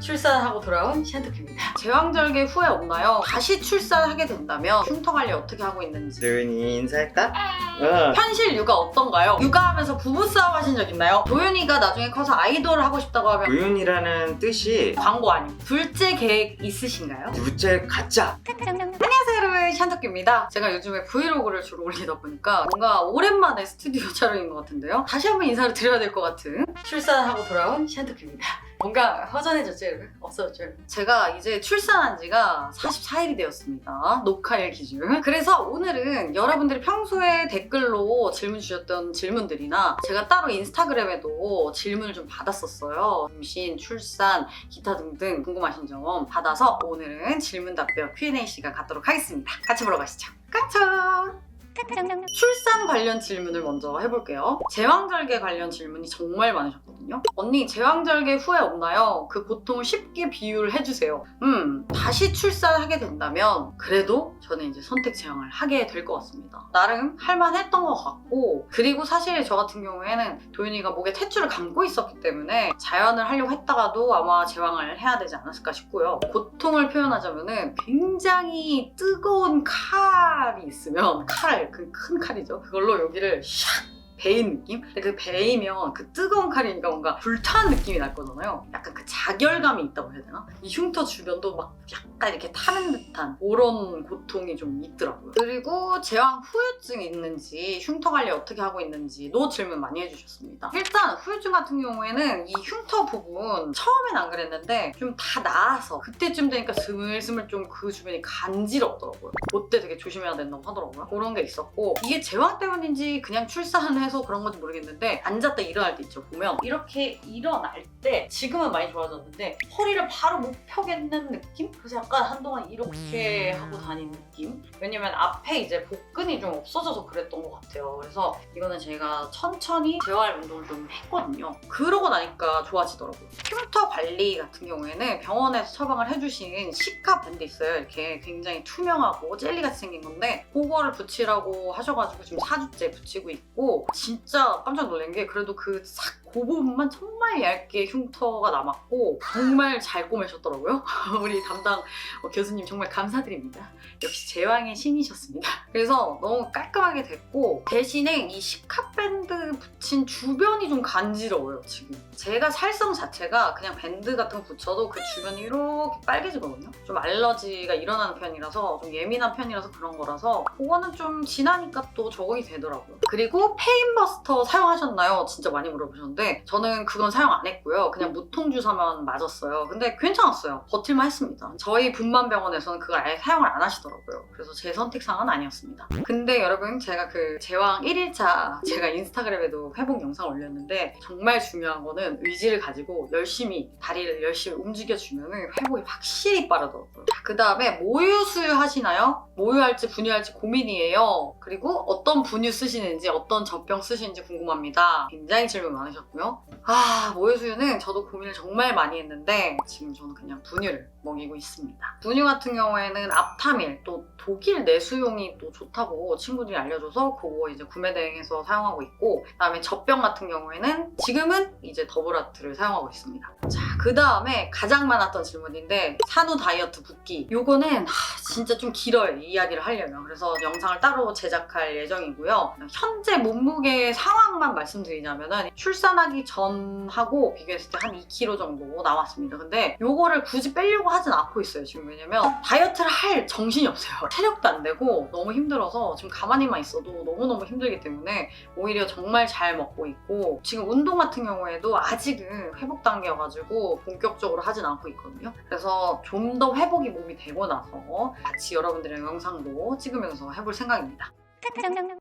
출산하고 돌아온 샨토키입니다. 제왕절개 후회 없나요? 다시 출산하게 된다면 흉터 관리 어떻게 하고 있는지 도윤이 인사할까? 어. 현실 육아 어떤가요? 육아하면서 부부싸움 하신 적 있나요? 도윤이가 나중에 커서 아이돌을 하고 싶다고 하면 도윤이라는 뜻이 광고 아니고 둘째 계획 있으신가요? 둘째 가짜. 안녕하세요 여러분 샨토끼입니다 제가 요즘에 브이로그를 주로 올리다 보니까 뭔가 오랜만에 스튜디오 촬영인 것 같은데요 다시 한번 인사를 드려야 될 것 같은 출산하고 돌아온 샨토끼입니다 뭔가 허전해졌죠? 없어졌죠? 제가 이제 출산한 지가 44일이 되었습니다 녹화일 기준 그래서 오늘은 여러분들이 평소에 댓글로 질문 주셨던 질문들이나 제가 따로 인스타그램에도 질문을 좀 받았었어요 임신, 출산, 기타 등등 궁금하신 점 받아서 오늘은 질문 답변 Q&A 시간 갖도록 하겠습니다. 같이 보러 가시죠. 깡총! 출산 관련 질문을 먼저 해볼게요. 제왕절개 관련 질문이 정말 많으셨거든요. 언니, 제왕절개 후회 없나요? 그 고통을 쉽게 비유를 해주세요. 음, 다시 출산하게 된다면 그래도 저는 이제 선택 제왕을 하게 될 것 같습니다. 나름 할만했던 것 같고 그리고 사실 저 같은 경우에는 도윤이가 목에 탯줄을 감고 있었기 때문에 자연을 하려고 했다가도 아마 제왕을 해야 되지 않았을까 싶고요. 고통을 표현하자면은 굉장히 뜨거운 칼이 있으면 칼, 그 큰 칼이죠. 그걸로 여기를 샥 베인 느낌? 근데 그 베이면 그 뜨거운 칼이니까 뭔가 불타는 느낌이 날 거잖아요. 약간 그 자결감이 있다고 해야 되나? 이 흉터 주변도 막 약간 이렇게 타는 듯한 그런 고통이 좀 있더라고요. 그리고 제왕 후유증이 있는지 흉터 관리 어떻게 하고 있는지도 질문 많이 해주셨습니다. 일단 후유증 같은 경우에는 이 흉터 부분 처음엔 안 그랬는데 좀 다 나아서 그때쯤 되니까 스물스물 좀 그 주변이 간지럽더라고요. 그때 되게 조심해야 된다고 하더라고요. 그런 게 있었고 이게 제왕 때문인지 그냥 출산을 해서 그런 건지 모르겠는데 앉았다 일어날 때 있죠. 보면 이렇게 일어날 때 지금은 많이 좋아졌는데 허리를 바로 못 펴겠는 느낌? 그래서 약간 한동안 이렇게 하고 다니는 느낌? 왜냐면 앞에 이제 복근이 좀 없어져서 그랬던 것 같아요. 그래서 이거는 제가 천천히 재활 운동을 좀 했거든요. 그러고 나니까 좋아지더라고요. 흉터 관리 같은 경우에는 병원에서 처방을 해주신 시카 밴드 있어요. 이렇게 굉장히 투명하고 젤리같이 생긴 건데 그거를 붙이라고 하셔가지고 지금 4주째 붙이고 있고 진짜 깜짝 놀란 게 그래도 그 싹 그 부분만 정말 얇게 흉터가 남았고 정말 잘 꼬매셨더라고요. 우리 담당 어, 교수님 정말 감사드립니다. 역시 제왕의 신이셨습니다. 그래서 너무 깔끔하게 됐고 대신에 이 시카 밴드 붙인 주변이 좀 간지러워요 지금. 제가 살성 자체가 그냥 밴드 같은 거 붙여도 그 주변이 이렇게 빨개지거든요. 좀 알러지가 일어나는 편이라서 좀 예민한 편이라서 그런 거라서 그거는 좀 지나니까 또 적응이 되더라고요. 그리고 페인버스터 사용하셨나요? 진짜 많이 물어보셨는데 저는 그건 사용 안 했고요. 그냥 무통 주사만 맞았어요. 근데 괜찮았어요. 버틸만 했습니다. 저희 분만병원에서는 그걸 아예 사용을 안 하시더라고요. 그래서 제 선택상은 아니었습니다. 근데 여러분 제가 그 제왕 1일차 제가 인스타그램에도 회복 영상 올렸는데 정말 중요한 거는 의지를 가지고 열심히 다리를 열심히 움직여주면 회복이 확실히 빠르더라고요. 그 다음에 모유 수유 하시나요? 모유할지 분유할지 고민이에요. 그리고 어떤 분유 쓰시는지 어떤 젖병 쓰시는지 궁금합니다. 굉장히 질문 많으셨고 요. 아 모유 수유는 저도 고민을 정말 많이 했는데 지금 저는 그냥 분유를 먹이고 있습니다. 분유 같은 경우에는 앞타밀 또 독일 내수용이 또 좋다고 친구들이 알려줘서 그거 이제 구매 대행해서 사용하고 있고 그다음에 젖병 같은 경우에는 지금은 이제 더블아트를 사용하고 있습니다. 자 그 다음에 가장 많았던 질문인데 산후 다이어트 붓기 요거는 하, 진짜 좀 길어요 이 이야기를 하려면 그래서 영상을 따로 제작할 예정이고요. 현재 몸무게 상황만 말씀드리자면은 출산하기 전하고 비교했을 때 한 2kg 정도 나왔습니다. 근데 요거를 굳이 빼려고 하진 않고 있어요 지금 왜냐면 다이어트를 할 정신이 없어요. 체력도 안 되고 너무 힘들어서 지금 가만히만 있어도 너무너무 힘들기 때문에 오히려 정말 잘 먹고 있고 지금 운동 같은 경우에도 아직은 회복 단계여가지고 본격적으로 하진 않고 있거든요. 그래서 좀 더 회복이 몸이 되고 나서 같이 여러분들의 영상도 찍으면서 해볼 생각입니다.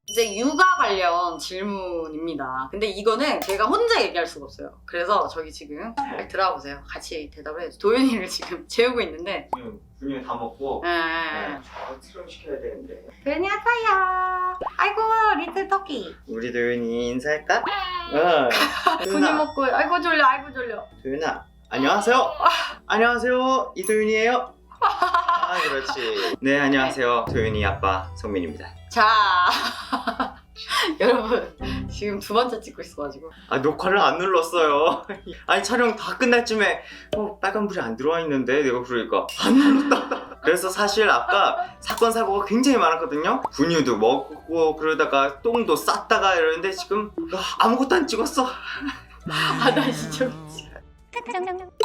이제 육아 관련 질문입니다. 근데 이거는 제가 혼자 얘기할 수가 없어요. 그래서 저기 지금 잘 들어보세요. 같이 대답을 해줘. 도윤이를 지금 재우고 있는데 지금 분유 다 먹고 에, 네, 저 트름 시켜야 되는데. 도윤이 왔어요. 아이고 리틀 터키. 우리 도윤이 인사할까? 어. 분유 도윤아, 먹고 아이고 졸려 아이고 졸려. 도윤아. 안녕하세요. 안녕하세요. 이도윤이에요. 아 그렇지. 네 안녕하세요. 도윤이 아빠 성민입니다. 자 여러분 지금 두 번째 찍고 있어가지고 아 녹화를 안 눌렀어요. 아니 촬영 다 끝날 쯤에 어 빨간불이 안 들어와 있는데 내가 그러니까 안 눌렀다. 그래서 사실 아까 사건 사고가 굉장히 많았거든요. 분유도 먹고 그러다가 똥도 쌌다가 이러는데 지금 아, 아무것도 안 찍었어. 아나 진짜 미치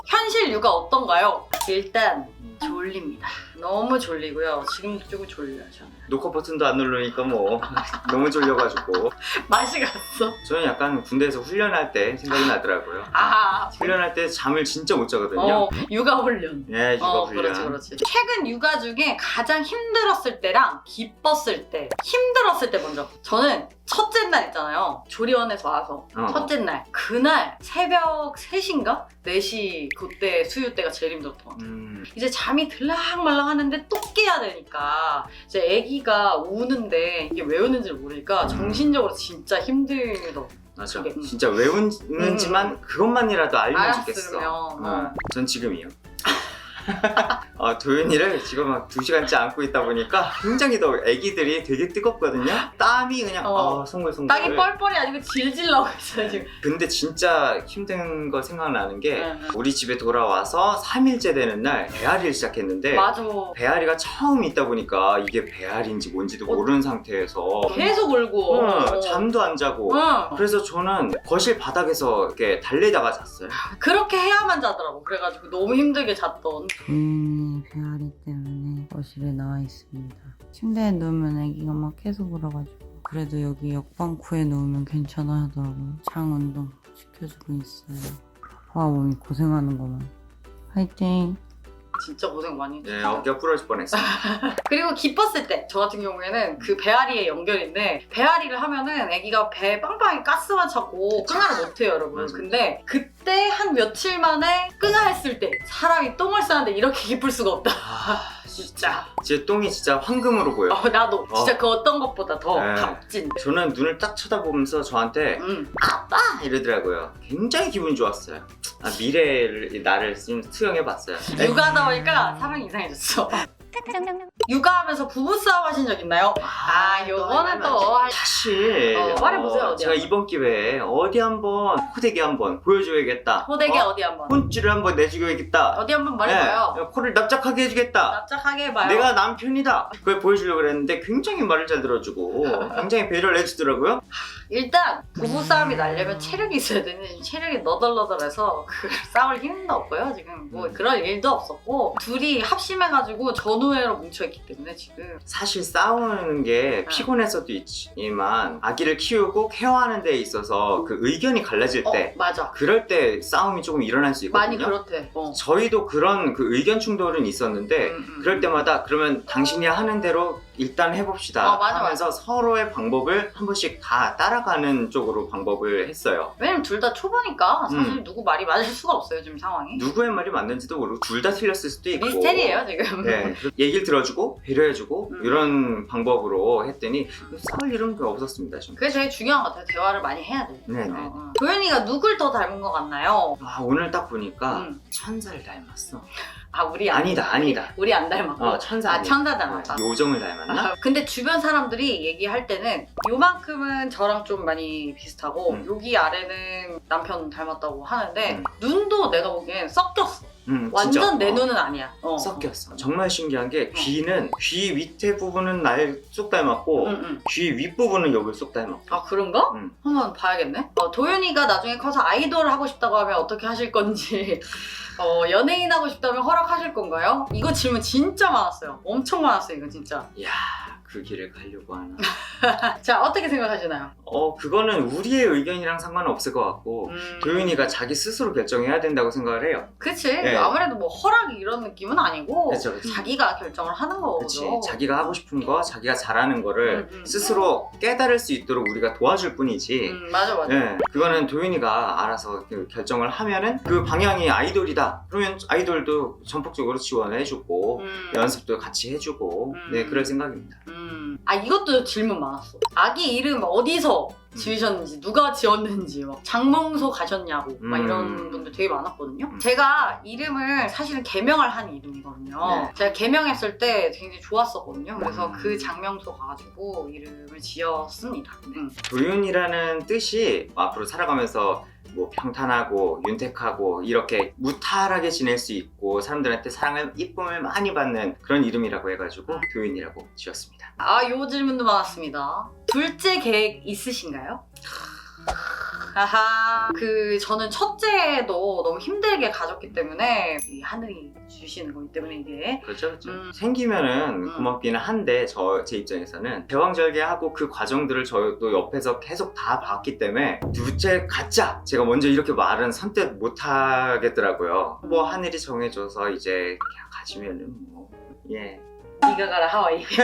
현실 육아 어떤가요? 일단 졸립니다 너무 졸리고요 지금도 조금 졸려요 저는 녹화 버튼도 안 누르니까 뭐 너무 졸려가지고 맛이 갔어 저는 약간 군대에서 훈련할 때 생각이 나더라고요. 아 훈련할 때 잠을 진짜 못 자거든요. 어, 육아 훈련 예, 이거 어, 훈련. 그렇지, 그렇지. 최근 육아 중에 가장 힘들었을 때랑 기뻤을 때, 힘들었을 때 먼저. 저는 첫째 날 있잖아요. 조리원에서 와서. 어. 첫째 날. 그날 새벽 3시인가? 4시 그때 수유 때가 제일 힘들었던 것 같아요. 음, 이제 잠이 들락말락 하는데 또 깨야 되니까 이제 아기가 우는데 이게 왜 우는지 를 모르니까 음. 정신적으로 진짜 힘들더라고요. 맞아. 그게, 음. 진짜 외우는지만 그것만이라도 알면 좋겠어. 알았으면, 어, 어. 전 지금이요. 아, 도윤이를 지금 막두 시간째 안고 있다 보니까 굉장히 더 애기들이 되게 뜨겁거든요. 땀이 그냥 어. 아, 송글송글. 땀이 뻘뻘이 아니고 질질 나고 있어요 지금. 근데 진짜 힘든 거 생각나는 게 응, 응. 우리 집에 돌아와서 3일째 되는 날 배앓이를 시작했는데 맞아. 배앓이가 처음 있다 보니까 이게 배앓이인지 뭔지도 어. 모르는 상태에서 계속 울고. 응, 어. 잠도 안 자고 응. 그래서 저는 거실 바닥에서 이렇게 달래다가 잤어요. 그렇게 해야만 자더라고. 그래가지고 너무 힘들게 잤던. 부인이 배앓이 때문에 거실에 나와 있습니다. 침대에 누우면 아기가 막 계속 울어가지고 그래도 여기 옆방구에 누우면 괜찮아 하더라고요. 장 운동 시켜주고 있어요. 와 몸이 고생하는 거만. 화이팅! 진짜 고생 많이 했어. 네, 어깨가 부러질 뻔했어요. 그리고 기뻤을 때, 저 같은 경우에는 그 배앓이의 연결인데, 배앓이를 하면은 아기가 배 빵빵히 가스만 차고 끙아를 못해요, 여러분. 맞아. 근데 그때 한 며칠 만에 끙아 했을 때, 사람이 똥을 싸는데 이렇게 기쁠 수가 없다. 아, 진짜. 제 똥이 진짜 황금으로 보여. 어, 나도. 어. 진짜 그 어떤 것보다 더 네. 값진. 저는 눈을 딱 쳐다보면서 저한테 음. 아빠 이러더라고요. 굉장히 기분 좋았어요. 아, 미래를 나를 좀 수용해봤어요. 육아하다 보니까 사람이 이상해졌어. 육아하면서 부부싸움 하신 적 있나요? 아, 요거는 또. 할- 사실 어, 말해보세요, 어디 제가. 이번 기회에 어디 한번 호되게 한번 보여줘야겠다. 호되게 어? 어? 디 한번. 혼쭐을 한번 내주겠다. 어디 한번 말해봐요. 네, 코를 납작하게 해주겠다. 납작하게 해봐요. 내가 남편이다. 그걸 보여주려고 그랬는데 굉장히 말을 잘 들어주고 굉장히 배려를 해주더라고요. 일단 부부싸움이 나려면 체력이 있어야 되는데 지금 체력이 너덜너덜해서 그 싸울 힘도 없고요 지금 뭐 음. 그럴 일도 없었고 둘이 합심해가지고 전우회로 뭉쳐있기 때문에 지금 사실 싸우는 게 응. 피곤해서도 있지만 아기를 키우고 케어하는 데 있어서 그 의견이 갈라질 어 때 맞아 그럴 때 싸움이 조금 일어날 수 있거든요. 많이 그렇대 어. 저희도 그런 그 의견 충돌은 있었는데 음, 음. 그럴 때마다 그러면 당신이 하는 대로 일단 해봅시다 어, 맞아, 하면서 서로의 방법을 한 번씩 다 따라가는 쪽으로 방법을 했어요. 왜냐면 둘 다 초보니까 사실 음. 누구 말이 맞을 수가 없어요 지금 상황이 누구의 말이 맞는지도 모르고 둘 다 틀렸을 수도 있고 미스테리예요 지금 네, 얘기를 들어주고 배려해주고 음. 이런 방법으로 했더니 싸울 일은 없었습니다. 저는. 그게 되게 중요한 것 같아요 대화를 많이 해야 돼 네네. 어, 어. 도현이가 누굴 더 닮은 것 같나요? 아 오늘 딱 보니까 음. 천사를 닮았어. 아 우리 안- 아니다, 아니다. 우리 안 닮았고 어 천사. 아 아니야. 천사 닮았다 어, 요정을 닮았나? 아, 근데 주변 사람들이 얘기할 때는 요만큼은 저랑 좀 많이 비슷하고 음. 여기 아래는 남편 닮았다고 하는데 음. 눈도 내가 보기엔 섞였어. 음, 완전. 내 어, 눈은 아니야. 어. 섞였어. 정말 신기한 게 어. 귀는 귀 밑에 부분은 날쏙 닮았고 응, 응. 귀 윗부분은 여길 쏙 닮았고. 아 그런가? 음. 한번 봐야겠네. 어, 도윤이가 나중에 커서 아이돌을 하고 싶다고 하면 어떻게 하실 건지 어, 연예인 하고 싶다면 허락하실 건가요? 이거 질문 진짜 많았어요. 엄청 많았어요 이거 진짜. 이야 그 길을 가려고 하나. 자 어떻게 생각하시나요? 어 그거는 우리의 의견이랑 상관은 없을 것 같고 음. 도윤이가 자기 스스로 결정해야 된다고 생각을 해요. 그치 네. 아무래도 뭐 허락 이런 느낌은 아니고 그쵸, 그쵸. 자기가 결정을 하는 그치 거죠. 자기가 하고 싶은 거 자기가 잘하는 거를 음, 음. 스스로 깨달을 수 있도록 우리가 도와줄 뿐이지 음, 맞아 맞아. 예, 그거는 도윤이가 알아서 그 결정을 하면은 그 방향이 아이돌이다. 그러면 아이돌도 전폭적으로 지원을 해주고 음, 연습도 같이 해주고 음. 네 그럴 생각입니다. 음. 아 이것도 질문 많았어. 아기 이름 어디서 지으셨는지 누가 지었는지 막 장명소 가셨냐고 막 음. 이런 분들 되게 많았거든요. 음. 제가 이름을 사실은 개명을 한 이름이거든요. 네. 제가 개명했을 때 굉장히 좋았었거든요. 그래서 음. 그 장명소 가가지고 이름을 지었습니다. 음. 도윤이라는 뜻이 앞으로 살아가면서 뭐 평탄하고 윤택하고 이렇게 무탈하게 지낼 수 있고 사람들한테 사랑을 이쁨을 많이 받는 그런 이름이라고 해가지고 도윤이라고 지었습니다. 아, 요 질문도 많았습니다. 둘째 계획 있으신가요? 하하. 그, 저는 첫째도 너무 힘들게 가졌기 때문에, 이 하늘이 주시는 거기 때문에 이게. 그렇죠, 그렇죠. 음. 생기면은 음. 고맙기는 한데 저 제 입장에서는 대왕절개하고 그 과정들을 저도 옆에서 계속 다 봤기 때문에 둘째 갖자 제가 먼저 이렇게 말은 선뜻 못 하겠더라고요. 뭐 하늘이 정해줘서 이제 그냥 가지면은 뭐 예. 네가 가라, 하와이.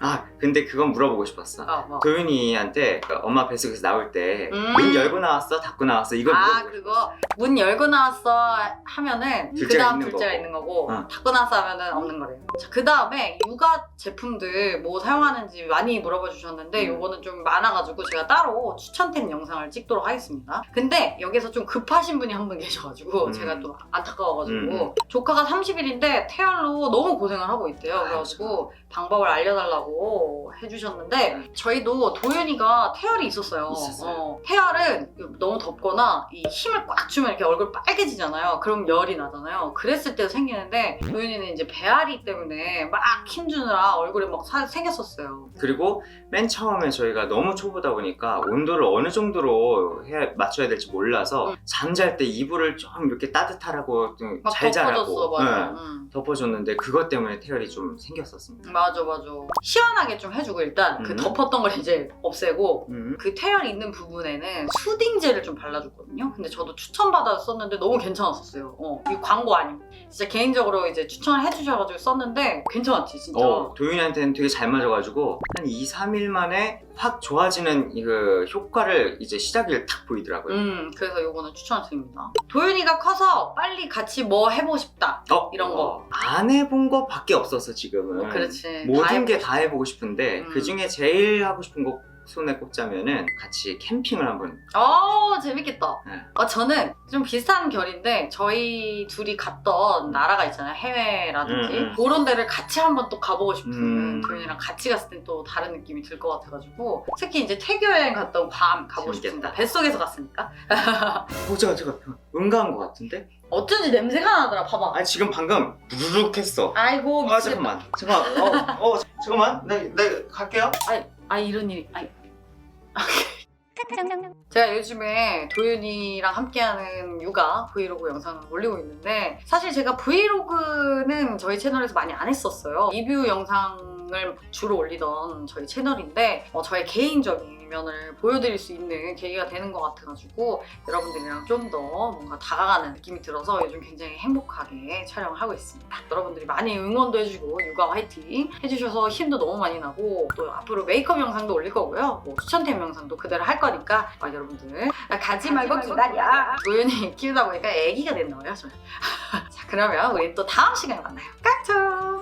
아 근데 그건 물어보고 싶었어. 아, 뭐. 도윤이한테 그 엄마 뱃속에서 나올 때 음. 문 열고 나왔어, 닫고 나왔어 이걸 아, 물어보고 그거 싶었어. 문 열고 나왔어 하면은 그 둘째가 다음 있는 둘째가 거고. 있는 거고 어. 닫고 나서 하면은 없는 거래요. 자, 그 다음에 육아 제품들 뭐 사용하는지 많이 물어봐 주셨는데 음. 요거는 좀 많아가지고 제가 따로 추천템 영상을 찍도록 하겠습니다. 근데 여기서 좀 급하신 분이 한 분 계셔가지고 음. 제가 또 안타까워가지고 음. 조카가 30일인데 태열로 너무 고생을 하고 있대요. 아, 그래가지고 방법을 알려달라고 해주셨는데 저희도 도윤이가 태열이 있었어요. 있었어요. 어, 태열은 너무 덥거나 이 힘을 꽉 주면 이렇게 얼굴 빨개지잖아요. 그럼 열이 나잖아요. 그랬을 때 생기는데 도윤이는 이제 배앓이 때문에 막 힘주느라 얼굴에 막 사- 생겼었어요. 그리고 맨 처음에 저희가 너무 초보다 보니까 온도를 어느 정도로 해 맞춰야 될지 몰라서 응. 잠잘 때 이불을 좀 이렇게 따뜻하라고 좀막잘 덮어줬어, 자라고 맞아. 응, 응. 덮어줬는데 그것 때문에 태열이 좀 생겼었습니다. 맞아, 맞아. 시원하게 좀 해주고 일단 그 음. 덮었던 걸 이제 없애고 음. 그 태열 있는 부분에는 수딩젤을 좀 발라줬거든요. 근데 저도 추천받아 썼는데 너무 괜찮았었어요. 어, 이 광고 아님. 진짜 개인적으로 이제 추천을 해주셔가지고 썼는데 괜찮았지, 진짜. 어, 도윤이한테는 되게 잘 맞아가지고 한 2, 3일 만에 확 좋아지는 그 효과를 이제 시작을 탁 보이더라고요. 음, 그래서 요거는 추천드립니다. 도윤이가 커서 빨리 같이 뭐 해보고 싶다. 어? 이런 거. 안 해본 거밖에 없었어 지금은. 그렇지. 다 네. 모든 해보고 게 다 해보고 싶은데 음. 그 중에 제일 하고 싶은 거 손에 꼽자면은 같이 캠핑을 한번 어 재밌겠다. 네. 어, 저는 좀 비슷한 결인데 저희 둘이 갔던 나라가 있잖아요. 해외라든지 음, 음. 그런 데를 같이 한번 또 가보고 싶은 음. 도윤이랑 같이 갔을 땐 또 다른 느낌이 들 것 같아가지고 특히 이제 태교 여행 갔던 괌 가보고 재밌겠다. 싶습니다. 뱃속에서 갔으니까 어 잠깐 잠깐 응가한 거 같은데? 어쩐지 냄새가 나더라. 봐봐. 아니 지금 방금 부르륵 했어 아이고 아 미치겠다. 잠깐만 잠깐만 어, 어 잠깐만 네, 네 갈게요 아 이런 일이 아이. 제가 요즘에 도윤이랑 함께하는 육아 브이로그 영상을 올리고 있는데 사실 제가 브이로그는 저희 채널에서 많이 안 했었어요. 리뷰 영상 을 주로 올리던 저희 채널인데 어, 저의 개인적인 면을 보여드릴 수 있는 계기가 되는 것 같아가지고 여러분들이랑 좀 더 뭔가 다가가는 느낌이 들어서 요즘 굉장히 행복하게 촬영을 하고 있습니다. 여러분들이 많이 응원도 해주고 육아 화이팅 해주셔서 힘도 너무 많이 나고 또 앞으로 메이크업 영상도 올릴 거고요. 뭐 추천템 영상도 그대로 할 거니까 아, 여러분들 아, 가지 말고 기다려. 도윤이 키우다 보니까 애기가 됐나 봐요. 저는. 자 그러면 우리 또 다음 시간에 만나요. 깍청.